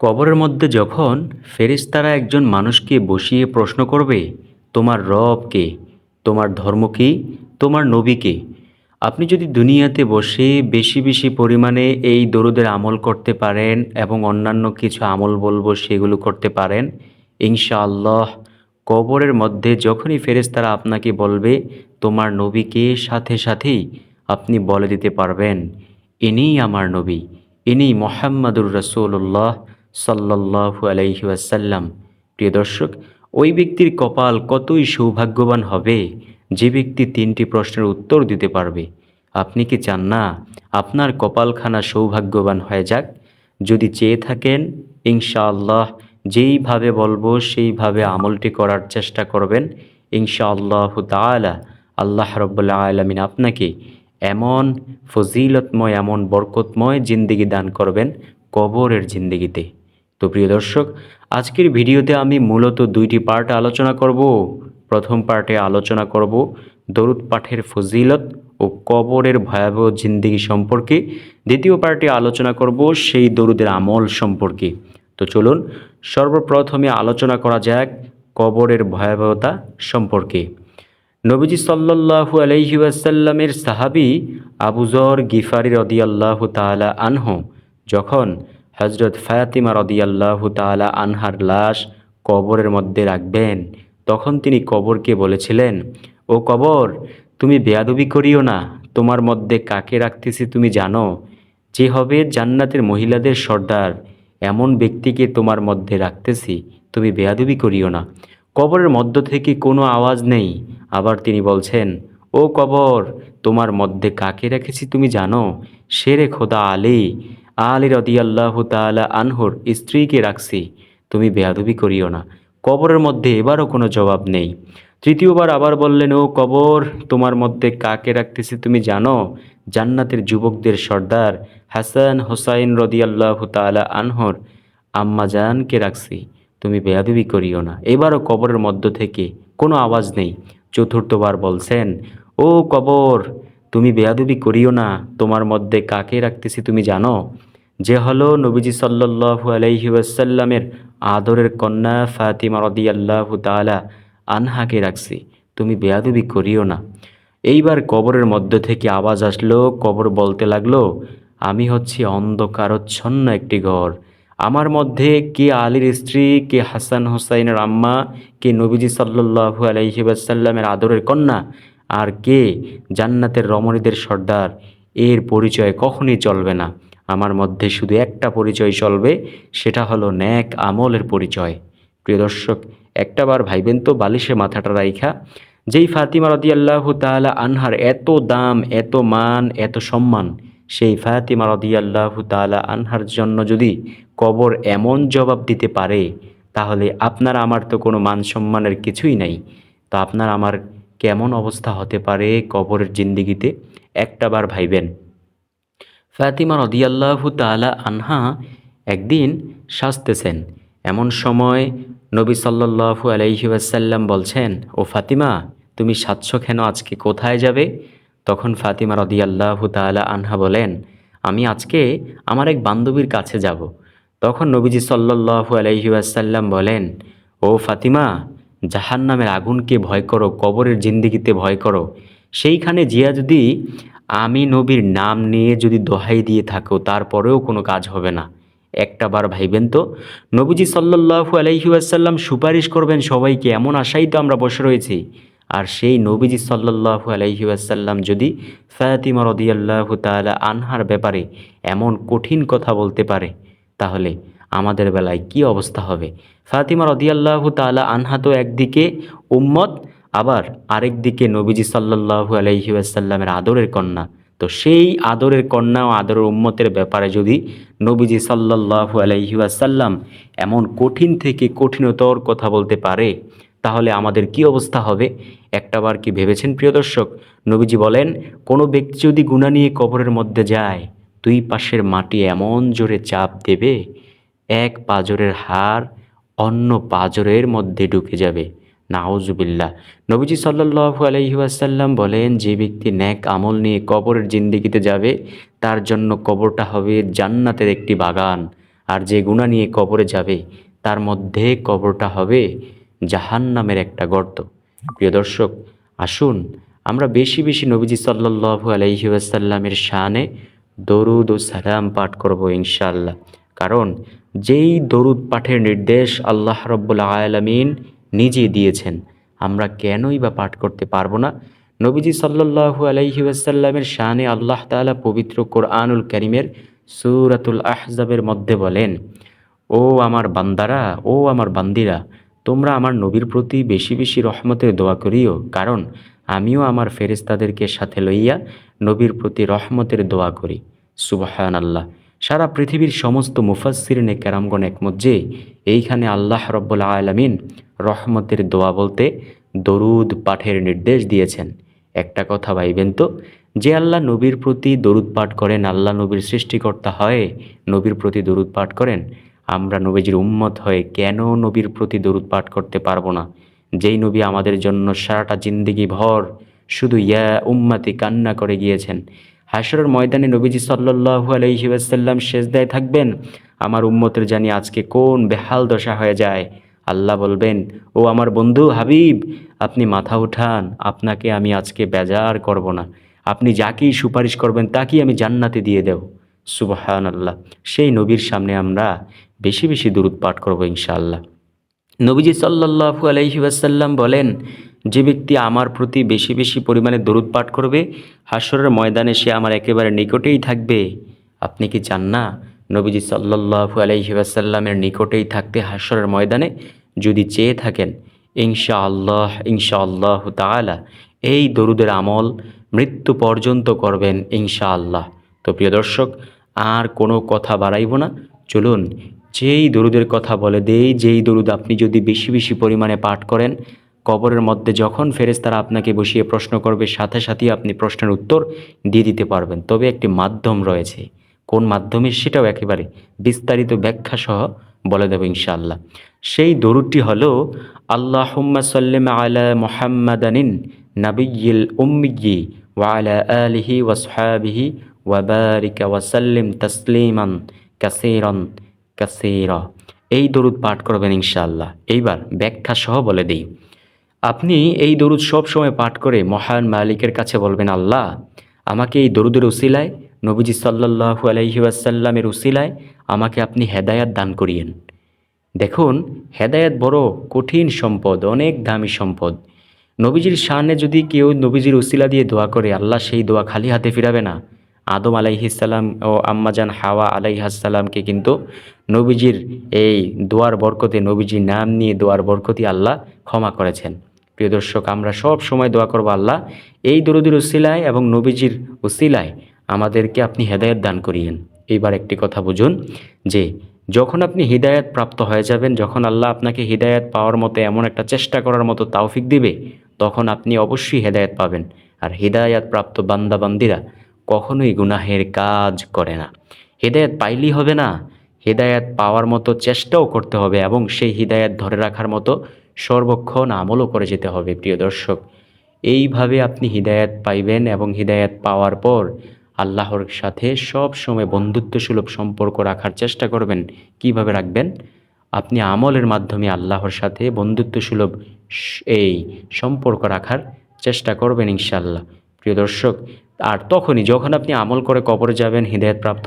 কবরের মধ্যে যখন ফেরেশতারা একজন মানুষকে বসিয়ে প্রশ্ন করবে, তোমার রব কে? তোমার ধর্ম কি? তোমার নবী কে? আপনি যদি দুনিয়াতে বসে বেশি বেশি পরিমাণে এই দরুদের আমল করতে পারেন এবং অন্যান্য কিছু আমল বলব সেগুলো করতে পারেন, ইনশাআল্লাহ কবরের মধ্যে যখনই ফেরেশতারা আপনাকে বলবে, তোমার নবীকে সাথে সাথেই আপনি বলে দিতে পারবেন, ইনিই আমার নবী ইনি মোহাম্মদুর রসুল্লাহ সাল্লাহু আলাইহি ওয়াসাল্লাম। প্রিয় দর্শক, ওই ব্যক্তির কপাল কতই সৌভাগ্যবান হবে যে ব্যক্তি তিনটি প্রশ্নের উত্তর দিতে পারবে। আপনি কি চান না আপনার কপালখানা সৌভাগ্যবান হয়ে যাক? যদি চেয়ে থাকেন, ইনশাআল্লাহ যেইভাবে বলব সেইভাবে আমলটি করার চেষ্টা করবেন। ইনশাআল্লাহ তালা আল্লাহ রব্বুল্লাহ আলমিন আপনাকে এমন ফজিলতময়, এমন বরকতময় জিন্দিগি দান করবেন কবরের জিন্দিগিতে। তো প্রিয় দর্শক, আজকের ভিডিওতে আমি মূলত দুইটি পার্টে আলোচনা করব। প্রথম পার্টে আলোচনা করব দরুদ পাঠের ফজিলত ও কবরের ভয়াবহ জিন্দিগি সম্পর্কে। দ্বিতীয় পার্টে আলোচনা করব সেই দরুদের আমল সম্পর্কে। তো চলুন, সর্বপ্রথমে আলোচনা করা যাক কবরের ভয়াবহতা সম্পর্কে। নবীজি সাল্লাহু আলহি ওয়াসাল্লামের সাহাবি আবুজর গিফারি রদিয়াল্লাহু তালা আনহ, যখন হজরত ফায়াতিমা রদিয়াল্লাহু তালা আনহার লাশ কবরের মধ্যে রাখবেন। তখন তিনি কবরকে বলেছিলেন, ও কবর, তুমি বেয়াদবি করিও না। তোমার মধ্যে কাকে রাখতেছি তুমি জানো? যে হবে জান্নাতের মহিলাদের সর্দার। এমন ব্যক্তিকে তোমার মধ্যে রাখতেছি, তুমি বেয়াদবি করিও না। কবরের মধ্য থেকে কোনো আওয়াজ নেই। আবার তিনি বলছেন, ও কবর, তোমার মধ্যে কাকে রেখেছি তুমি জানো? সেরে খোদা আলী। আলী রদিয়াল্লাহ তালা আনহর স্ত্রীকে রাখছি, তুমি বেয়াদবি করিও না। কবরের মধ্যে এবারও কোনো জবাব নেই। তৃতীয়বার আবার বললেন, ও কবর, তোমার মধ্যে কাকে রাখতেছি তুমি জানো? জান্নাতের যুবকদের সর্দার হাসান হোসাইন রদিয়াল্লাহ তালা আনহর আম্মা জানকে রাখছি, তুমি বেয়াদবি করিও না। এবারও কবরের মধ্য থেকে কোনো আওয়াজ নেই। চতুর্থবার বলছেন, ও কবর, তুমি বেয়াদবি করিও না। তোমার মধ্যে কাকে রাখতেছি তুমি জানো? যে হলো নবীজি সাল্লু আলাইহি ওয়াসাল্লামের আদরের কন্যা ফাতিমা রদি আল্লাহ তালা আনহাকে রাখছি। তুমি বেয়াদবি করিও না। এইবার কবরের মধ্য থেকে আওয়াজ আসলো, কবর বলতে লাগল, আমি হচ্ছি অন্ধকারচ্ছন্ন একটি ঘর। আমার মধ্যে কে আলীর স্ত্রী, কে হাসান হোসাইনের আম্মা, কে নবীজি সাল্লু আলহিবাসাল্লামের আদরের কন্যা, আর কে জান্নাতের রমণীদের সর্দার? এর পরিচয় কখনই চলবে না। আমার মধ্যে শুধু একটা পরিচয় চলবে, সেটা হলো ন্যাক আমলের পরিচয়। প্রিয় দর্শক একটাবার ভাইবেন তো বালিশে মাথাটা রাইখা। যেই ফাতিমা রদি আল্লাহ তালা আনহার এত দাম, এত মান, এত সম্মান, সেই ফাতিমা রদি আল্লাহ তালা আনহার জন্য যদি কবর এমন জবাব দিতে পারে, তাহলে আপনার আমার তো কোনো মান সম্মানের কিছুই নাই। তো আপনার আমার কেমন অবস্থা হতে পারে কবরের জিন্দিগিতে? একটাবার ভাইবেন। ফাতিমা রদিয়াল্লাহু তালা আনহা একদিন সাজতেছেন। এমন সময় নবী সাল্লাহু আলাইহি ওয়াসাল্লাম বলছেন, ও ফাতিমা, তুমি সাতশ কেন? আজকে কোথায় যাবে? তখন ফাতিমা রদিয়াল্লাহু তালা আনহা বলেন, আমি আজকে আমার এক বান্ধবীর কাছে যাব। তখন নবীজি সাল্লাহু আলাইহি ওয়াসাল্লাম বলেন, ও ফাতিমা জাহান নামের আগুনকে ভয় করো, কবরের জিন্দিগিতে ভয় করো। সেইখানে জিয়া যদি আমি নবীর নাম নিয়ে যদি দোহাই দিয়ে থাকো, তারপরেও কোনো কাজ হবে না। একটা বার ভাইবেন তো, নবীজি সাল্লাহু আলাইহি আসাল্লাম সুপারিশ করবেন সবাইকে, এমন আশাই তো আমরা বসে রয়েছি। আর সেই নবীজি সাল্লাহু আলাইহি আসাল্লাম যদি ফাতিমা রদিয়াল্লাহু তালা আনহার ব্যাপারে এমন কঠিন কথা বলতে পারে, তাহলে আমাদের বেলায় কি অবস্থা হবে? ফাতিমা রদিয়াল্লাহু তালা আনহা তো একদিকে উম্মত আবার আরেক দিকে নবীজি সাল্লাহু আলাইহি আসাল্লামের আদরের কন্যা। তো সেই আদরের কন্যা ও আদরের উম্মতের ব্যাপারে যদি নবীজি সাল্লাহু আলাইহি আসাল্লাম এমন কঠিন থেকে কঠিনতর কথা বলতে পারে, তাহলে আমাদের কি অবস্থা হবে? একটাবার কি ভেবেছেন প্রিয় দর্শক? নবীজি বলেন, কোনো ব্যক্তি যদি গুণা নিয়ে কবরের মধ্যে যায়, দুই পাশের মাটি এমন জোরে চাপ দেবে, এক পাজরের হার অন্য পাজরের মধ্যে ঢুকে যাবে। নাউজুবিল্লা নবীজি সাল্লাহু আলহিহাসাল্লাম বলেন, যে ব্যক্তি ন্যাক আমল নিয়ে কবরের জিন্দিগিতে যাবে, তার জন্য কবরটা হবে জান্নাতের একটি বাগান। আর যে গুণা নিয়ে কবরে যাবে, তার মধ্যে কবরটা হবে জাহান্নামের একটা গর্ত। প্রিয় দর্শক, আসুন আমরা বেশি বেশি নবীজি সাল্লাল্লাহু আলাইহি ওয়াসাল্লামের শানে দরুদ ও সালাম পাঠ করব ইনশাল্লাহ কারণ যেই দরুদ পাঠের নির্দেশ আল্লাহ রব্বুল আলামিন নিজে দিয়েছেন। আমরা কেনই বা পাঠ করতে পারব না? নবীজি সাল্লাল্লাহু আলাইহি ওয়াসাল্লামের শানে আল্লাহ তাআলা পবিত্র কোরআনুল করিমের সুরাতুল আহজাবের মধ্যে বলেন, ও আমার বান্দারা, ও আমার বান্দিরা, তোমরা আমার নবীর প্রতি বেশি বেশি রহমতের দোয়া করিও, কারণ আমিও আমার ফেরেস্তাদেরকে সাথে লইয়া নবীর প্রতি রহমতের দোয়া করি। সুবাহান আল্লাহ সারা পৃথিবীর সমস্ত মুফাসিরনে কেরামগণ একমত যে, এইখানে আল্লাহ রব্বুল আলমিন রহমতের দোয়া বলতে দরুদ পাঠের নির্দেশ দিয়েছেন। একটা কথা ভাইবেন তো, যে আল্লাহ নবীর প্রতি দরুদ পাঠ করেন, আল্লাহ নবীর সৃষ্টিকর্তা হয় নবীর প্রতি দরুদ পাঠ করেন, আমরা নবীজির উম্মত হয়ে কেন নবীর প্রতি দরুদ পাঠ করতে পারব না? যেই নবী আমাদের জন্য সারাটা জিন্দিগি ভর শুধু ইয়া উম্মাতি কান্না করে গিয়েছেন। হাসরের ময়দানে নবীজি সাল্লাল্লাহু আলাইহি ওয়াসাল্লাম শেষদায় থাকবেন, আমার উম্মতের জানি আজকে কোন বেহাল দশা হয়ে যায়। আল্লাহ বলবেন, ও আমার বন্ধু হাবিব, আপনি মাথা উঠান, আপনাকে আমি আজকে বেজার করব না। আপনি যাকেই সুপারিশ করবেন তাকেই আমি জান্নাতে দিয়ে দেব। সুবহান আল্লাহ সেই নবীর সামনে আমরা বেশি বেশি দূরত পাঠ করব ইনশাআল্লাহ। নবীজি সাল্লাল্লাহু আলাইহি ওয়াসাল্লাম বলেন, যে ব্যক্তি আমার প্রতি বেশি বেশি পরিমাণে দরুদ পাঠ করবে হাসরের ময়দানে সে আমার একেবারে নিকটেই থাকবে। আপনি কি চান না নবীজি সাল্লাল্লাহু আলাইহি ওয়াসাল্লামের নিকটেই থাকতে হাসরের ময়দানে যদি চেয়ে থাকেন ইনশা আল্লাহ ইনশা আল্লাহ তাআলা এই দরুদের আমল মৃত্যু পর্যন্ত করবেন ইনশা আল্লাহ তো প্রিয় দর্শক, আর কোনো কথা বাড়াইব না। চলুন, যেই দরুদের কথা বলে দেই, যেই দরুদ আপনি যদি বেশি বেশি পরিমাণে পাঠ করেন, কবরের মধ্যে যখন ফেরেস্তারা আপনাকে বসিয়ে প্রশ্ন করবে, সাথে সাথেই আপনি প্রশ্নের উত্তর দিয়ে দিতে পারবেন। তবে একটি মাধ্যম রয়েছে। কোন মাধ্যমে সেটাও একেবারে বিস্তারিত ব্যাখ্যা সহ বলে দেব ইনশাআল্লাহ। সেই দরুদটি হলো, আল্লাহুম্মা সাল্লিম আলা মুহাম্মাদানিন নাবিয়্যিল উম্মিয়্যি ওয়া আলা আলিহি ওয়া আসহাবিহি ওয়া বারিকা ওয়া সাল্লিম তাসলিমান কাসীরান এই দরুদ পাঠ করবেন ইনশাআল্লাহ। এইবার ব্যাখ্যা সহ বলে দিই। আপনি এই দরুদ সব সময় পাঠ করে মহান মালিকের কাছে বলবেন, আল্লাহ, আমাকে এই দরুদের উসিলায় নবীজি সাল্লাল্লাহু আলাইহি ওয়াসাল্লামের উসিলায় আমাকে আপনি হেদায়াত দান করিয়েন। দেখুন, হেদায়াত বড় কঠিন সম্পদ, অনেক দামি সম্পদ। নবীজির সামনে যদি কেউ নবীজির উসিলা দিয়ে দোয়া করে, আল্লাহ সেই দোয়া খালি হাতে ফিরাবে না। আদম আলাইহিসাল্লাম ও আম্মাজান হাওয়া আলাইহাসাল্লামকে কিন্তু নবীজির এই দোয়ার বরকতে, নবীজির নাম নিয়ে দোয়ার বরকতি আল্লাহ ক্ষমা করেছেন। প্রিয় দর্শক, আমরা সব সময় দোয়া করব আল্লাহ, এই দরুদির উসিলায় এবং নবীজির উসিলায় আমাদেরকে আপনি হেদায়ত দান করিয়েন। এইবার একটি কথা বুঝুন যে, যখন আপনি হৃদায়ত প্রাপ্ত হয়ে যাবেন, যখন আল্লাহ আপনাকে হৃদায়ত পাওয়ার মতো এমন একটা চেষ্টা করার মতো তাওফিক দিবে, তখন আপনি অবশ্যই হেদায়ত পাবেন। আর হৃদায়ত প্রাপ্ত বান্দাবান্দিরা কখনোই গুনাহের কাজ করে না। হেদায়ত পাইলেই হবে না। হেদায়ত পাওয়ার মতো চেষ্টাও করতে হবে এবং সেই হৃদায়ত ধরে রাখার মতো সর্বক্ষণ আমলও করে যেতে হবে, প্রিয় দর্শক। এইভাবে আপনি হৃদায়ত পাইবেন এবং হৃদায়ত পাওয়ার পর আল্লাহর সাথে সব সময় বন্ধুত্বসুলভ সম্পর্ক রাখার চেষ্টা করবেন। কীভাবে রাখবেন? আপনি আমলের মাধ্যমে আল্লাহর সাথে বন্ধুত্বসুলভ সুলভ এই সম্পর্ক রাখার চেষ্টা করবেন ইনশাল্লাহ প্রিয় দর্শক, আর তখনই যখন আপনি আমল করে কবরে যাবেন, হৃদয়ত প্রাপ্ত